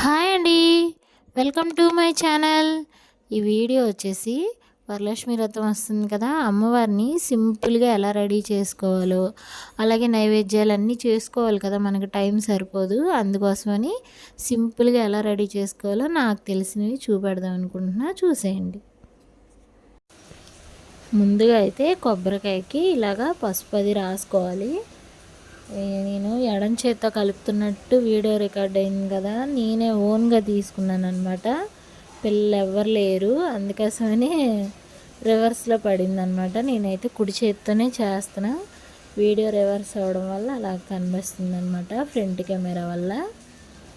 Hi అండి. Welcome to my channel. ఈ video వచ్చేసి వరలక్ష్మి వ్రతం వస్తుంది కదా అమ్మవారిని సింపుల్గా ఎలా రెడీ చేసుకోవాలో అలాగే నైవేద్యాలన్నీ చేసుకోవాలి కదా మనకు టైం సరిపోదు. అందుకోసమని సింపుల్గా ఎలా రెడీ చేసుకోవాలో నాకు తెలిసినవి చూపెడదాం అనుకుంటున్నా. చూసేయండి. ముందుగా అయితే కొబ్బరికాయకి ఇలాగా పసుపు అది రాసుకోవాలి. నేను ఎడం చేత్తో కలుపుతున్నట్టు వీడియో రికార్డ్ అయింది కదా నేనే ఓన్గా తీసుకున్నాను అనమాట పిల్లలు ఎవ్వరు లేరు అందుకోసమని రివర్స్లో పడింది అనమాట నేనైతే కుడి చేత్తోనే చేస్తున్నా. వీడియో రివర్స్ అవ్వడం వల్ల అలా కనిపిస్తుంది అనమాట ఫ్రంట్ కెమెరా వల్ల.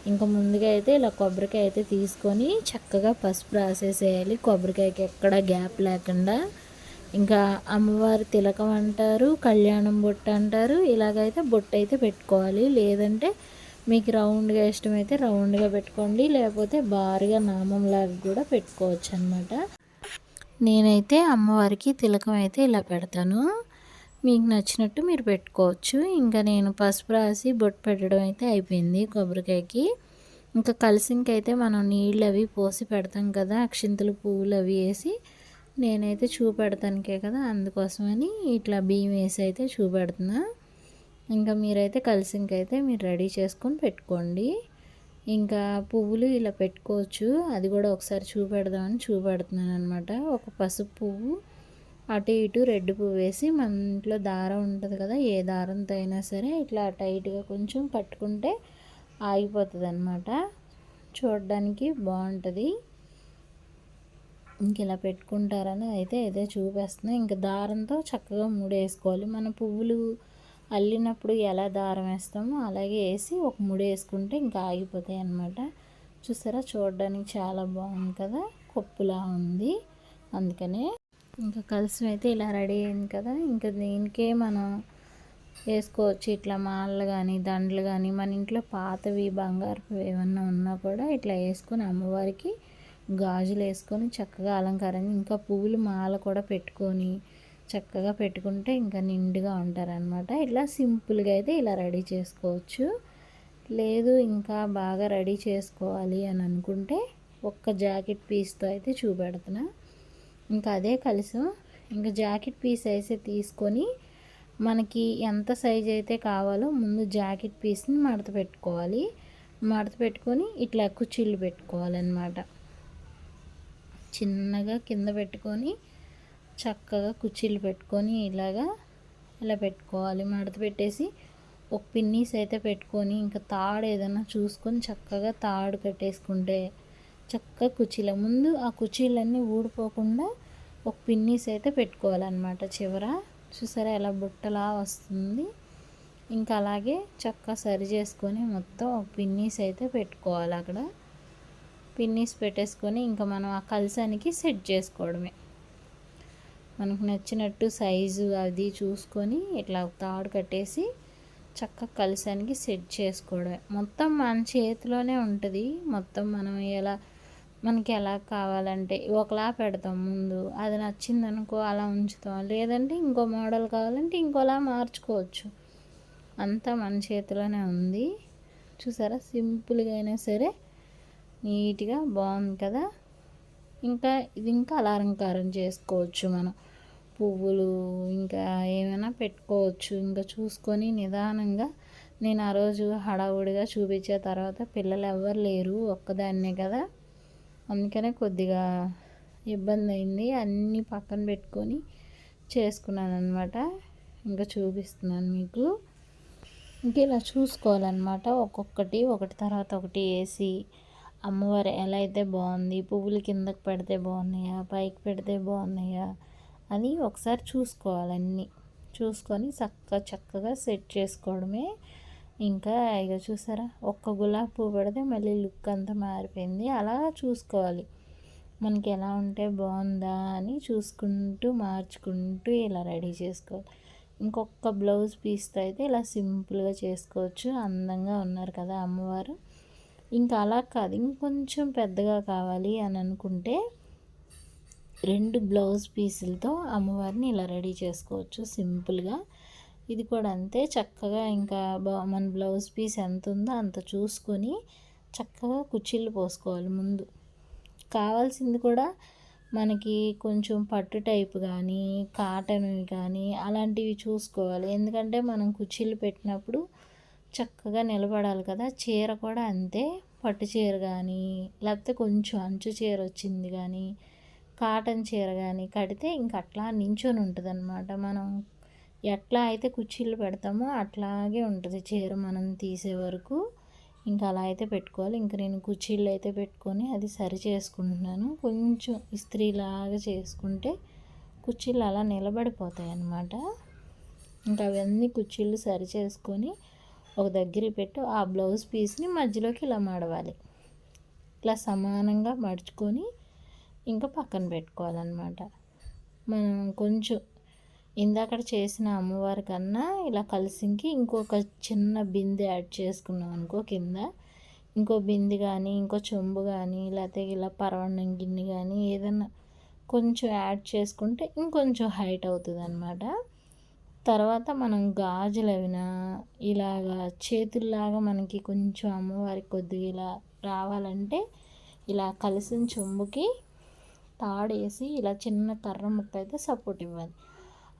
ఇంకా ముందుగా అయితే ఇలా కొబ్బరికాయ అయితే తీసుకొని చక్కగా పసుపు రాసేసేయాలి. కొబ్బరికాయకి ఎక్కడ గ్యాప్ లేకుండా ఇంకా అమ్మవారి తిలకం అంటారు కళ్యాణం బొట్టు అంటారు. ఇలాగైతే బొట్టు అయితే పెట్టుకోవాలి. లేదంటే మీకు రౌండ్గా ఇష్టమైతే రౌండ్గా పెట్టుకోండి. లేకపోతే బారుగా నామంలాగా కూడా పెట్టుకోవచ్చు అనమాట నేనైతే అమ్మవారికి తిలకం అయితే ఇలా పెడతాను. మీకు నచ్చినట్టు మీరు పెట్టుకోవచ్చు. ఇంకా నేను పసుపు రాసి బొట్టు పెట్టడం అయితే అయిపోయింది కొబ్బరికాయకి. ఇంకా కలిసింకైతే మనం నీళ్ళు అవి పోసి పెడతాం కదా అక్షింతలు పువ్వులు అవి వేసి నేనైతే చూపెడతానికే కదా అందుకోసమని ఇట్లా బియ్యం వేసి అయితే చూపెడుతున్నా. ఇంకా మీరైతే కలిసింకైతే మీరు రెడీ చేసుకొని పెట్టుకోండి. ఇంకా పువ్వులు ఇలా పెట్టుకోవచ్చు. అది కూడా ఒకసారి చూపెడదామని చూపెడుతున్నాను అనమాట ఒక పసుపు పువ్వు అటు ఇటు రెడ్ పువ్వు వేసి మన ఇంట్లో దారం ఉంటుంది కదా ఏ దారంతో అయినా సరే ఇట్లా టైట్గా కొంచెం పట్టుకుంటే ఆగిపోతుంది అనమాట చూడడానికి బాగుంటుంది. ఇంక ఇలా పెట్టుకుంటారని అయితే ఇదే చూపిస్తున్నా. ఇంకా దారంతో చక్కగా ముడేసుకోవాలి. మన పువ్వులు అల్లినప్పుడు ఎలా దారం వేస్తామో అలాగే వేసి ఒక ముడి వేసుకుంటే ఇంకా ఆగిపోతాయి అన్నమాట. చూసారా? చూడడానికి చాలా బాగుంది కదా? కొప్పులా ఉంది. అందుకనే ఇంకా కలిసి అయితే ఇలా రెడీ అయింది కదా? ఇంకా దీనికే మనం వేసుకోవచ్చు. ఇట్లా మాలలు కానీ దండలు కానీ మన ఇంట్లో పాతవి బంగారు ఏమన్నా ఉన్నా కూడా ఇట్లా వేసుకుని అమ్మవారికి గాజులు వేసుకొని చక్కగా అలంకారం ఇంకా పువ్వులు మాల కూడా పెట్టుకొని చక్కగా పెట్టుకుంటే ఇంకా నిండుగా ఉంటారనమాట ఇట్లా సింపుల్గా అయితే ఇలా రెడీ చేసుకోవచ్చు. లేదు ఇంకా బాగా రెడీ చేసుకోవాలి అని అనుకుంటే ఒక్క జాకెట్ పీస్తో అయితే చూపెడుతున్నా. ఇంకా అదే కలిసం ఇంకా జాకెట్ పీస్ అయితే తీసుకొని మనకి ఎంత సైజ్ అయితే కావాలో ముందు జాకెట్ పీస్ని మడత పెట్టుకోవాలి. మడత పెట్టుకొని ఇట్లా కుచ్చిళ్ళు పెట్టుకోవాలన్నమాట. చిన్నగా కింద పెట్టుకొని చక్కగా కుర్చీలు పెట్టుకొని ఇలాగా ఇలా పెట్టుకోవాలి. మడత పెట్టేసి ఒక పిన్నీస్ అయితే పెట్టుకొని ఇంకా తాడు ఏదైనా చూసుకొని చక్కగా తాడు కట్టేసుకుంటే చక్కగా కుర్చీల. ముందు ఆ కుర్చీలన్నీ ఊడిపోకుండా ఒక పిన్నీస్ అయితే పెట్టుకోవాలన్నమాట చివర. చూసారా ఎలా బుట్టలా వస్తుంది? ఇంకా అలాగే చక్కగా సరి చేసుకొని మొత్తం ఒక పిన్నీస్ అయితే పెట్టుకోవాలి అక్కడ. పిన్నీస్ పెట్టేసుకొని ఇంకా మనం ఆ కలసానికి సెట్ చేసుకోవడమే. మనకు నచ్చినట్టు సైజు అది చూసుకొని ఇట్లా తాడు కట్టేసి చక్కగా కలసానికి సెట్ చేసుకోవడమే. మొత్తం మన చేతిలోనే ఉంటుంది. మొత్తం మనం ఎలా మనకి ఎలా కావాలంటే ఒకలా పెడతాం ముందు. అది నచ్చిందనుకో అలా ఉంచుతాం. లేదంటే ఇంకో మోడల్ కావాలంటే ఇంకోలా మార్చుకోవచ్చు. అంతా మన చేతిలోనే ఉంది. చూసారా? సింపుల్గా అయినా సరే నీట్గా బాగుంది కదా? ఇంకా ఇది ఇంకా అలంకారం చేసుకోవచ్చు మనం. పువ్వులు ఇంకా ఏమైనా పెట్టుకోవచ్చు. ఇంకా చూసుకొని నిదానంగా నేను ఆ రోజు హడావుడిగా చూపించే తర్వాత పిల్లలు ఎవ్వరు లేరు ఒక్కదాన్నే కదా. అందుకనే కొద్దిగా ఇబ్బంది అయింది అన్నీ పక్కన పెట్టుకొని చేసుకున్నాను అనమాట ఇంకా చూపిస్తున్నాను మీకు. ఇంకా ఇలా చూసుకోవాలన్నమాట. ఒక్కొక్కటి ఒకటి తర్వాత ఒకటి వేసి అమ్మవారు ఎలా అయితే బాగుంది పువ్వులు కిందకి పెడితే బాగున్నాయా పైకి పెడితే బాగున్నాయా అని ఒకసారి చూసుకోవాలన్నీ చూసుకొని చక్కగా చక్కగా సెట్ చేసుకోవడమే. ఇంకా ఇక చూసారా ఒక్క గులాబీ పువ్వు పెడితే మళ్ళీ లుక్ అంతా మారిపోయింది. అలా చూసుకోవాలి. మనకి ఎలా ఉంటే బాగుందా అని చూసుకుంటూ మార్చుకుంటూ ఇలా రెడీ చేసుకోవాలి. ఇంకొక బ్లౌజ్ పీస్తో అయితే ఇలా సింపుల్గా చేసుకోవచ్చు. అందంగా ఉన్నారు కదా అమ్మవారు. ఇంకా అలా కాదు. ఇంకొంచెం పెద్దగా కావాలి అని అనుకుంటే రెండు బ్లౌజ్ పీసులతో అమ్మవారిని ఇలా రెడీ చేసుకోవచ్చు సింపుల్గా. ఇది కూడా అంతే. చక్కగా ఇంకా మన బ్లౌజ్ పీస్ ఎంత ఉందో అంత చూసుకొని చక్కగా కుచ్చిళ్ళు పోసుకోవాలి ముందు. కావాల్సింది కూడా మనకి కొంచెం పట్టు టైప్ కానీ కాటన్ కానీ అలాంటివి చూసుకోవాలి. ఎందుకంటే మనం కుర్చీలు పెట్టినప్పుడు చక్కగా నిలబడాలి కదా. చీర కూడా అంతే. పట్టు చీర కానీ లేకపోతే కొంచెం అంచు చీర వచ్చింది కానీ కాటన్ చీర కానీ కడితే ఇంక అట్లా నించొని ఉంటుంది అనమాట మనం ఎట్లా అయితే కుర్చీలు పెడతామో అట్లాగే ఉంటుంది చీర మనం తీసే వరకు. ఇంకా అలా అయితే పెట్టుకోవాలి. ఇంకా నేను కుర్చీలు అయితే పెట్టుకొని అది సరి చేసుకుంటున్నాను. కొంచెం ఇస్త్రీలాగా చేసుకుంటే కుర్చీలు అలా నిలబడిపోతాయి అన్నమాట ఇంకా అవన్నీ కుర్చీలు సరి చేసుకొని ఒక దగ్గర పెట్టు ఆ బ్లౌజ్ పీస్ని మధ్యలోకి ఇలా మడవాలి. ఇలా సమానంగా మడుచుకొని ఇంకా పక్కన పెట్టుకోవాలన్నమాట. మనం కొంచెం ఇందాక చేసిన అమ్మవారి కన్నా ఇలా కలిసింకి ఇంకొక చిన్న బిందె యాడ్ చేసుకున్నాం అనుకో కింద. ఇంకో బింది కానీ ఇంకో చెంబు కానీ లేకపోతే ఇలా పరవన్నం గిన్నె కానీ ఏదన్నా కొంచెం యాడ్ చేసుకుంటే ఇంకొంచెం హైట్ అవుతుంది అనమాట తర్వాత మనం గాజులవినా ఇలాగా చేతుల్లాగా మనకి కొంచెం అమ్మవారికి కొద్దిగా ఇలా రావాలంటే ఇలా కలిసిన చెంబుకి తాడేసి ఇలా చిన్న కర్ర ముక్క అయితే సపోర్ట్ ఇవ్వాలి.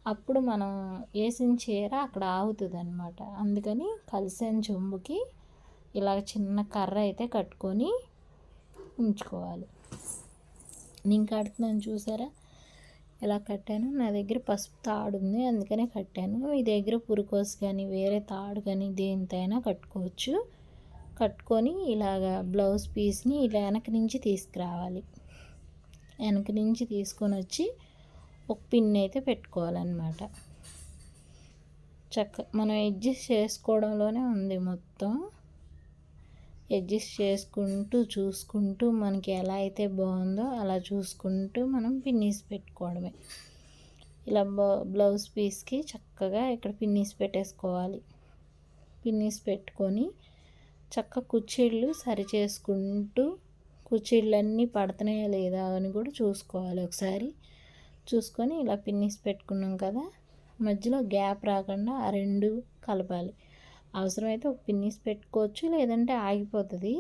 అప్పుడు మనం వేసిన చీర అక్కడ ఆగుతుంది అనమాట అందుకని కలిసిన చెంబుకి ఇలా చిన్న కర్ర అయితే కట్టుకొని ఉంచుకోవాలి. నేను కడుతున్నాను చూసారా? ఎలా కట్టాను? నా దగ్గర పసుపు తాడు ఉంది. అందుకనే కట్టాను. మీ దగ్గర పురుకోసు కానీ వేరే తాడు కానీ దేనితైనా కట్టుకోవచ్చు. కట్టుకొని ఇలాగ బ్లౌజ్ పీస్ని ఇలా వెనక నుంచి తీసుకురావాలి. వెనక నుంచి తీసుకొని వచ్చి ఒక పిన్ అయితే పెట్టుకోవాలన్నమాట. చక్క మనం అడ్జస్ట్ చేసుకోవడంలోనే ఉంది మొత్తం. అడ్జస్ట్ చేసుకుంటూ చూసుకుంటూ మనకి ఎలా అయితే బాగుందో అలా చూసుకుంటూ మనం పిన్నీస్ పెట్టుకోవడమే. ఇలా బ్లౌజ్ పీస్కి చక్కగా ఇక్కడ పిన్నీస్ పెట్టేసుకోవాలి. పిన్నీస్ పెట్టుకొని చక్క కుర్చీళ్ళు సరి చేసుకుంటూ కుర్చీళ్ళన్నీ పడుతున్నాయా లేదా అని కూడా చూసుకోవాలి ఒకసారి. చూసుకొని ఇలా పిన్నిస్ పెట్టుకున్నాం కదా మధ్యలో గ్యాప్ రాకుండా ఆ రెండు కలపాలి. అవసరమైతే ఒక పిన్నిస్ పెట్టుకోవచ్చు లేదంటే ఆగిపోతుంది.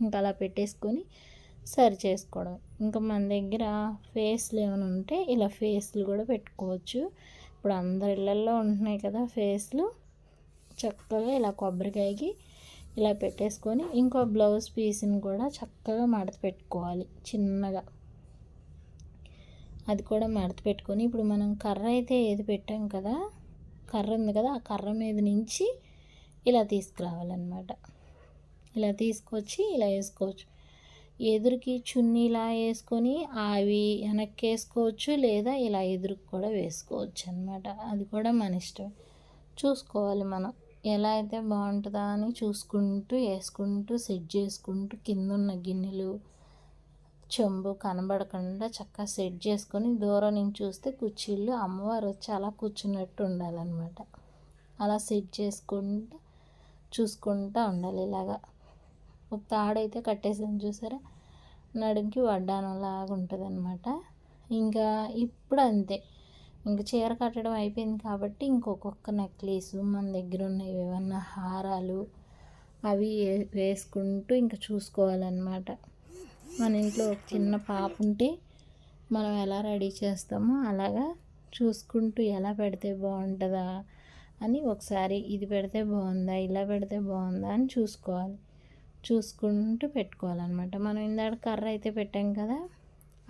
ఇంకా అలా పెట్టేసుకొని సరి చేసుకోవడం. ఇంకా మన దగ్గర ఫేస్లు ఏమైనా ఉంటే ఇలా ఫేస్లు కూడా పెట్టుకోవచ్చు. ఇప్పుడు అందరి ఇళ్ళల్లో ఉంటున్నాయి కదా ఫేస్లు. చక్కగా ఇలా కొబ్బరికాయకి ఇలా పెట్టేసుకొని ఇంకో బ్లౌజ్ పీస్ని కూడా చక్కగా మడత పెట్టుకోవాలి చిన్నగా. అది కూడా మడత పెట్టుకొని ఇప్పుడు మనం కర్ర అయితే ఏది పెట్టాం కదా కర్ర ఉంది కదా ఆ కర్ర మీద నుంచి ఇలా తీసుకురావాలన్నమాట. ఇలా తీసుకొచ్చి ఇలా వేసుకోవచ్చు. ఎదురుకి చున్నీ ఇలా వేసుకొని అవి వెనక్కి వేసుకోవచ్చు లేదా ఇలా ఎదురుకు కూడా వేసుకోవచ్చు అనమాట అది కూడా మన ఇష్టం చూసుకోవాలి మనం. ఎలా అయితే బాగుంటుందా అని చూసుకుంటూ వేసుకుంటూ సెట్ చేసుకుంటూ కింద ఉన్న గిన్నెలు చెంబు కనబడకుండా చక్కగా సెట్ చేసుకొని దూరం నుంచి చూస్తే కుర్చీలు అమ్మవారు వచ్చి అలా కూర్చున్నట్టు ఉండాలన్నమాట. అలా సెట్ చేసుకుంటూ చూసుకుంటూ ఉండాలి ఇలాగా. ఒక తాడైతే కట్టేసాను చూసారా? నడుంకి వడ్డానంలాగా ఉంటుంది అనమాట ఇంకా ఇప్పుడు అంతే ఇంకా చీర కట్టడం అయిపోయింది కాబట్టి ఇంకొకొక్క నెక్లెస్ మన దగ్గర ఉన్నవి ఏమన్నా హారాలు అవి వేసుకుంటూ ఇంకా చూసుకోవాలన్నమాట. మన ఇంట్లో ఒక చిన్న పాప ఉంటే మనం ఎలా రెడీ చేస్తామో అలాగా చూసుకుంటూ ఎలా పెడితే బాగుంటుందా అని ఒకసారి ఇది పెడితే బాగుందా ఇలా పెడితే బాగుందా అని చూసుకోవాలి. చూసుకుంటూ పెట్టుకోవాలన్నమాట. మనం ఇందాక కర్ర అయితే పెట్టాం కదా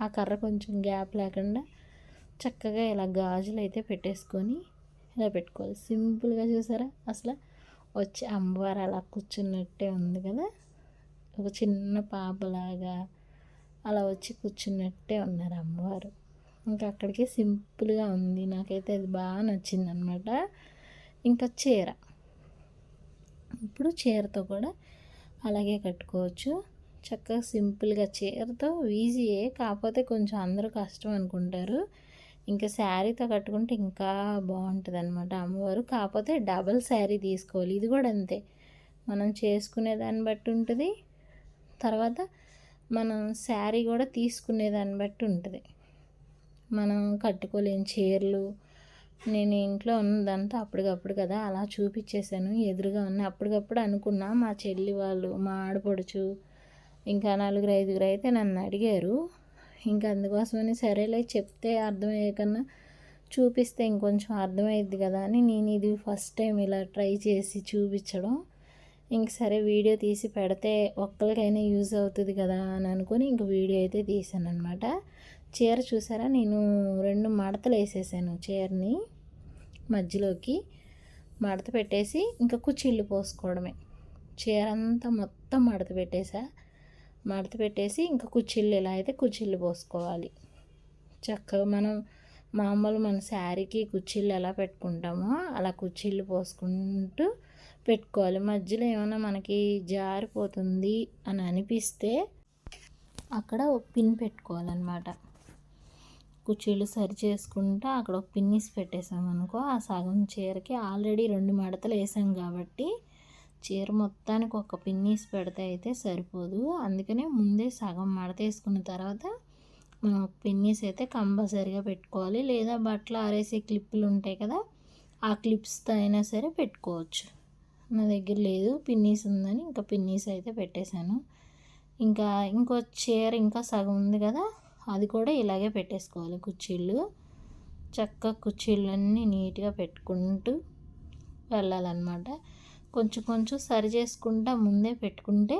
ఆ కర్ర కొంచెం గ్యాప్ లేకుండా చక్కగా ఇలా గాజులు అయితే పెట్టేసుకొని ఇలా పెట్టుకోవాలి. సింపుల్గా చూసారా? అసలు వచ్చి అమ్మవారు అలా కూర్చున్నట్టే ఉంది కదా. ఒక చిన్న పాపలాగా అలా వచ్చి కూర్చున్నట్టే ఉన్నారు అమ్మవారు ఇంకా అక్కడికి సింపుల్గా ఉంది. నాకైతే అది బాగా నచ్చింది అనమాట ఇంకా చీర. ఇప్పుడు చీరతో కూడా అలాగే కట్టుకోవచ్చు. చక్కగా సింపుల్గా చీరతో ఈజీయే కాకపోతే కొంచెం అందరూ కష్టం అనుకుంటారు. ఇంకా శారీతో కట్టుకుంటే ఇంకా బాగుంటుంది అనమాట అమ్మవారు. కాకపోతే డబల్ శారీ తీసుకోవాలి. ఇది కూడా అంతే. మనం చేసుకునే దాన్ని బట్టి ఉంటుంది. తర్వాత మనం శారీ కూడా తీసుకునే దాన్ని బట్టి ఉంటుంది. మనం కట్టుకోలేని చీరలు నేను ఇంట్లో ఉన్నదంతా అప్పటికప్పుడు కదా అలా చూపించేశాను ఎదురుగా ఉన్న అప్పటికప్పుడు అనుకున్నా మా చెల్లి వాళ్ళు మా ఆడపడుచు ఇంకా నలుగురు ఐదుగురు అయితే నన్ను అడిగారు. ఇంకా అందుకోసమని సరేలే చెప్తే అర్థమయ్యే కన్నా చూపిస్తే ఇంకొంచెం అర్థమైద్ది కదా అని నేను ఇది ఫస్ట్ టైం ఇలా ట్రై చేసి చూపించడం. ఇంక సరే వీడియో తీసి పెడితే ఒక్కరికైనా యూజ్ అవుతుంది కదా అని అనుకుని ఇంక వీడియో అయితే తీసాను అనమాట చీర చూసారా? నేను రెండు మడతలు వేసేసాను చీరని మధ్యలోకి. మడత పెట్టేసి ఇంకా కుచ్చిళ్ళు పోసుకోవడమే. చీర అంతా మొత్తం మడత పెట్టేసా. మడత పెట్టేసి ఇంకా కుచ్చిళ్ళు ఇలా అయితే కుచ్చిళ్ళు పోసుకోవాలి. చక్కగా మనం మామూలు మన శారీకి కుచ్చిళ్ళు ఎలా పెట్టుకుంటామో అలా కుచ్చిళ్ళు పోసుకుంటూ పెట్టుకోవాలి. మధ్యలో ఏమైనా మనకి జారిపోతుంది అని అనిపిస్తే అక్కడ ఒక పిన్ పెట్టుకోవాలన్నమాట. కుర్చీలు సరి చేసుకుంటా అక్కడ ఒక పిన్నిస్ పెట్టేసాం అనుకో ఆ సగం చీరకి ఆల్రెడీ రెండు మడతలు వేసాం కాబట్టి చీర మొత్తానికి ఒక పిన్నీస్ పెడితే అయితే సరిపోదు. అందుకనే ముందే సగం మడత వేసుకున్న తర్వాత మనం పిన్నీస్ అయితే కంపల్సరీగా పెట్టుకోవాలి. లేదా బట్టలు ఆరేసే క్లిప్పులు ఉంటాయి కదా ఆ క్లిప్స్తో అయినా సరే పెట్టుకోవచ్చు. నా దగ్గర లేదు పిన్నీస్ ఉందని ఇంకా పిన్నీస్ అయితే పెట్టేశాను. ఇంకా ఇంకో చీర ఇంకా సగం ఉంది కదా అది కూడా ఇలాగే పెట్టేసుకోవాలి. కుర్చీళ్ళు చక్కగా కుర్చీలన్నీ నీట్గా పెట్టుకుంటూ వెళ్ళాలన్నమాట. కొంచెం కొంచెం సరి చేసుకుంటా ముందే పెట్టుకుంటే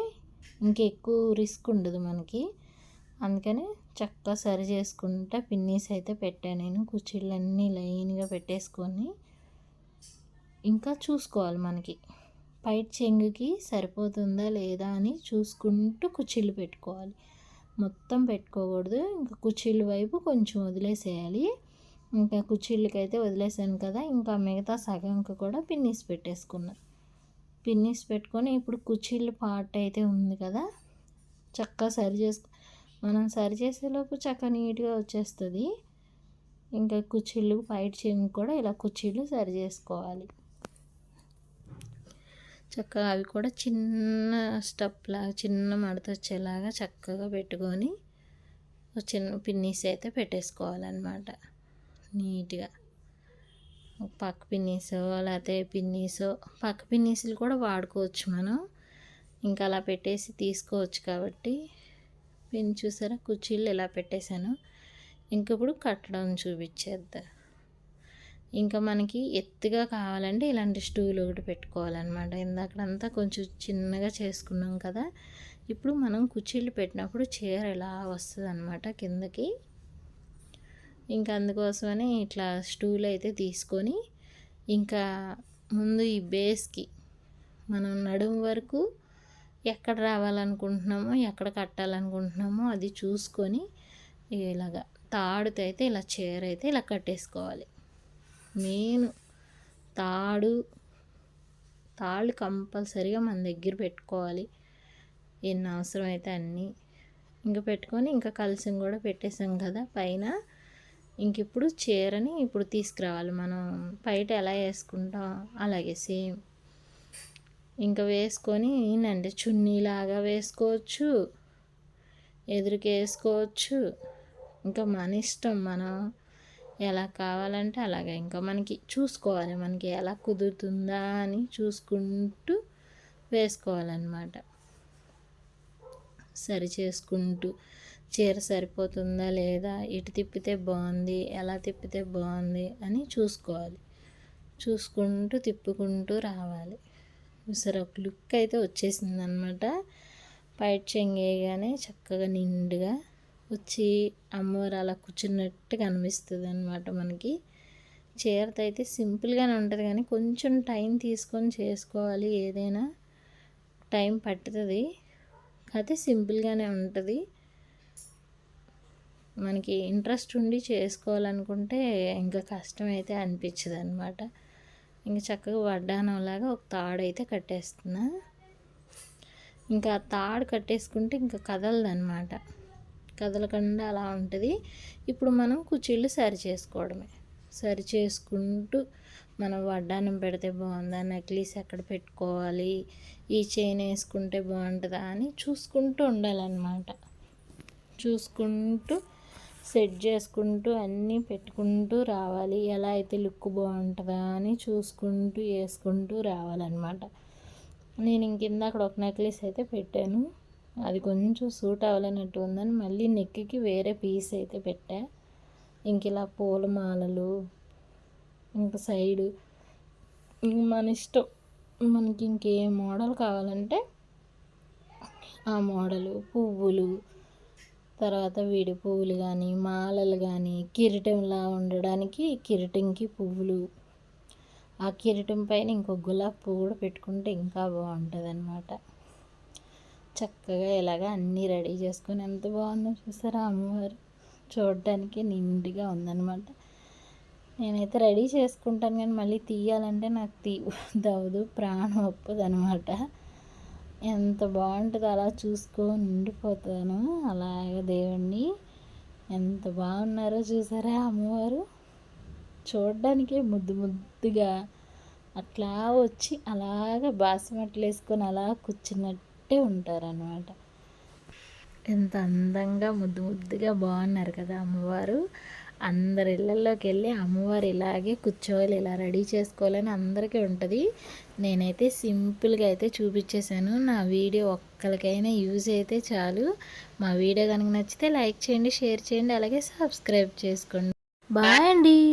ఇంకెక్కువ రిస్క్ ఉండదు మనకి. అందుకని చక్కగా సరి చేసుకుంటా పిన్నీస్ అయితే పెట్టాను నేను. కుర్చీలన్నీ లైన్గా పెట్టేసుకొని ఇంకా చూసుకోవాలి మనకి. పైట్ చెంగుకి సరిపోతుందా లేదా అని చూసుకుంటూ కుర్చీలు పెట్టుకోవాలి. మొత్తం పెట్టుకోకూడదు. ఇంకా కుర్చీల వైపు కొంచెం వదిలేసేయాలి. ఇంకా కుర్చీలకి అయితే వదిలేసాను కదా ఇంకా మిగతా సగంకి కూడా పిన్నిస్ పెట్టేసుకున్నా. పిన్నిస్ పెట్టుకొని ఇప్పుడు కుర్చీలు పార్ట్ అయితే ఉంది కదా చక్కగా సరి చేసుకు మనం సరి చేసేలోపు చక్కగా నీట్గా వచ్చేస్తుంది. ఇంకా కుర్చీలు పైట్ చెంగు కూడా ఇలా కుర్చీలు సరి చేసుకోవాలి. చక్కగా అవి కూడా చిన్న స్టెప్లాగా చిన్న మడత వచ్చేలాగా చక్కగా పెట్టుకొని చిన్న పిన్నీస్ అయితే పెట్టేసుకోవాలన్నమాట. నీట్గా. పక్క పిన్నీసో లేకపోతే పిన్నీసో పక్క పిన్నీసులు కూడా వాడుకోవచ్చు మనం. ఇంకా అలా పెట్టేసి తీసుకోవచ్చు కాబట్టి. పిన్ చూసారా? కుర్చీలు ఇలా పెట్టేశాను. ఇంక ఇప్పుడు కట్టడం చూపించేద్దా? ఇంకా మనకి ఎత్తుగా కావాలంటే ఇలాంటి స్టూల్ ఒకటి పెట్టుకోవాలన్నమాట. ఇందాకడంతా కొంచెం చిన్నగా చేసుకున్నాం కదా. ఇప్పుడు మనం కుర్చీలు పెట్టినప్పుడు చీర ఇలా వస్తుంది అనమాట కిందకి. ఇంకా అందుకోసమని ఇట్లా స్టూల్ అయితే తీసుకొని ఇంకా ముందు ఈ బేస్కి మనం నడుము వరకు ఎక్కడ రావాలనుకుంటున్నామో ఎక్కడ కట్టాలనుకుంటున్నామో అది చూసుకొని ఇలాగా తాడుతో అయితే ఇలా చీర అయితే ఇలా కట్టేసుకోవాలి. మెయిన్ తాడు తాళ్ళు కంపల్సరీగా మన దగ్గర పెట్టుకోవాలి. ఎన్ని అవసరమైతే అన్నీ. ఇంకా పెట్టుకొని ఇంకా కలిసి కూడా పెట్టేసాం కదా. పైన ఇంక ఇప్పుడు చీరని ఇప్పుడు తీసుకురావాలి. మనం బయట ఎలా వేసుకుంటాం అలాగే సేమ్. ఇంకా వేసుకొని ఏంటంటే చున్నీలాగా వేసుకోవచ్చు. ఎదురుకి వేసుకోవచ్చు. ఇంకా మన ఇష్టం. మనం ఎలా కావాలంటే అలాగే. ఇంకా మనకి చూసుకోవాలి. మనకి ఎలా కుదురుతుందా అని చూసుకుంటూ వేసుకోవాలన్నమాట. సరి చేసుకుంటూ చీర సరిపోతుందా లేదా? ఇటు తిప్పితే బాగుంది? ఎలా తిప్పితే బాగుంది? అని చూసుకోవాలి. చూసుకుంటూ తిప్పుకుంటూ రావాలి. సరే ఒక లుక్ అయితే వచ్చేసింది అనమాట పైట్ చెంగేయగానే చక్కగా నిండుగా వచ్చి అమ్మవారు అలా కూర్చున్నట్టుగా అనిపిస్తుంది అనమాట మనకి. చీరతో అయితే సింపుల్గానే ఉంటుంది కానీ కొంచెం టైం తీసుకొని చేసుకోవాలి ఏదైనా. టైం పట్టుతుంది. అయితే సింపుల్గానే ఉంటుంది. మనకి ఇంట్రెస్ట్ ఉండి చేసుకోవాలనుకుంటే ఇంకా కష్టం అయితే అనిపించదు అనమాట ఇంకా చక్కగా వడ్డానంలాగా ఒక తాడు అయితే కట్టేస్తున్నా. ఇంకా తాడు కట్టేసుకుంటే ఇంకా కదలదు అనమాట కదలకుండా అలా ఉంటుంది. ఇప్పుడు మనం కుర్చీలు సరి చేసుకోవడమే. సరి చేసుకుంటూ మనం వడ్డానం పెడితే బాగుందా నెక్లెస్ ఎక్కడ పెట్టుకోవాలి ఈ చైన్ వేసుకుంటే బాగుంటుందా అని చూసుకుంటూ ఉండాలన్నమాట. చూసుకుంటూ సెట్ చేసుకుంటూ అన్నీ పెట్టుకుంటూ రావాలి. ఎలా అయితే లుక్ బాగుంటుందా అని చూసుకుంటూ వేసుకుంటూ రావాలన్నమాట. నేను ఇంకింద అక్కడ ఒక నెక్లెస్ అయితే పెట్టాను. అది కొంచెం సూట్ అవ్వలేనట్టు ఉందని మళ్ళీ నెక్కి వేరే పీస్ అయితే పెట్టా. ఇంక ఇలా పూల మాలలు ఇంకా సైడు ఇంక మన ఇష్టం. మనకి ఇంకే మోడల్ కావాలంటే ఆ మోడలు పువ్వులు తర్వాత విడి పువ్వులు కానీ మాలలు కానీ కిరీటంలా ఉండడానికి కిరీటంకి పువ్వులు. ఆ కిరీటం పైన ఇంకో గులాబీ పువ్వు కూడా పెట్టుకుంటే ఇంకా బాగుంటుంది అన్నమాట చక్కగా ఇలాగ అన్నీ రెడీ చేసుకొని ఎంత బాగుందో చూసారా అమ్మవారు? చూడడానికి నిండుగా ఉందన్నమాట. నేనైతే రెడీ చేసుకుంటాను కానీ మళ్ళీ తీయాలంటే నాకు తీ దవదు ప్రాణం ఒప్పదు అనమాట ఎంత బాగుంటుందో అలా చూసుకో నిండిపోతాను అలాగే దేవుణ్ణి. ఎంత బాగున్నారో చూసారా అమ్మవారు? చూడడానికే ముద్దు ముద్దుగా అట్లా వచ్చి అలాగ బాసమట్లు వేసుకొని అలా కూర్చున్నట్టు ఉంటారనమాట ఎంత అందంగా ముద్దు ముద్దుగా బాగున్నారు కదా అమ్మవారు. అందరి ఇళ్ళల్లోకి వెళ్ళి అమ్మవారు ఇలాగే కూర్చోవాలి ఇలా రెడీ చేసుకోవాలని అందరికీ ఉంటుంది. నేనైతే సింపుల్గా అయితే చూపించేశాను. నా వీడియో ఒక్కరికైనా యూజ్ అయితే చాలు. మా వీడియో కనుక నచ్చితే లైక్ చేయండి షేర్ చేయండి అలాగే సబ్స్క్రైబ్ చేసుకోండి. బాయ్ అండి.